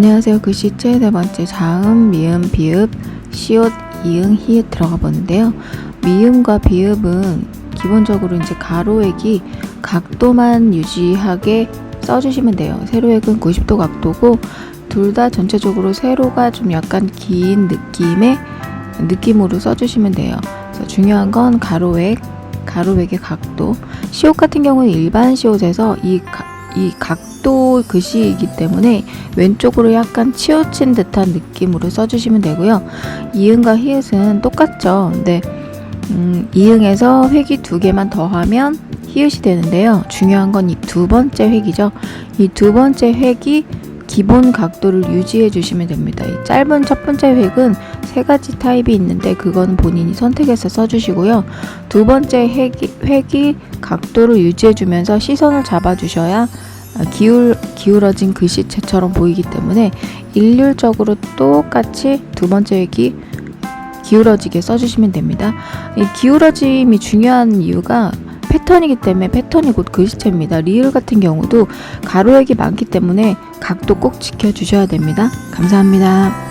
안녕하세요. 글씨체 네 번째 자음, 미음, 비읍, 시옷, 이응, 히읗 들어가 보는데요. 미음과 비읍은 기본적으로 이제 가로액이 각도만 유지하게 써주시면 돼요. 세로액은 90도 각도고 둘 다 전체적으로 세로가 좀 약간 긴 느낌의 느낌으로 써주시면 돼요. 그래서 중요한 건 가로액, 가로액의 각도. 시옷 같은 경우는 일반 시옷에서 이, 가- 이 각도 글씨이기 때문에 왼쪽으로 약간 치우친 듯한 느낌으로 써주시면 되고요. 이응과 히읗은 똑같죠. 근데 음, 이응에서 획이 두 개만 더하면 히읗이 되는데요. 중요한 건 이 두 번째 획이죠. 이 두 번째 획이 기본 각도를 유지해 주시면 됩니다. 이 짧은 첫 번째 획은 세 가지 타입이 있는데 그건 본인이 선택해서 써주시고요. 두 번째 획이, 획이 각도를 유지해 주면서 시선을 잡아 주셔야 기울, 기울어진 글씨체처럼 보이기 때문에 일률적으로 똑같이 두 번째 획이 기울어지게 써주시면 됩니다. 이 기울어짐이 중요한 이유가 패턴이기 때문에 패턴이 곧 글씨체입니다. 리을 같은 경우도 가로액이 많기 때문에 각도 꼭 지켜주셔야 됩니다. 감사합니다.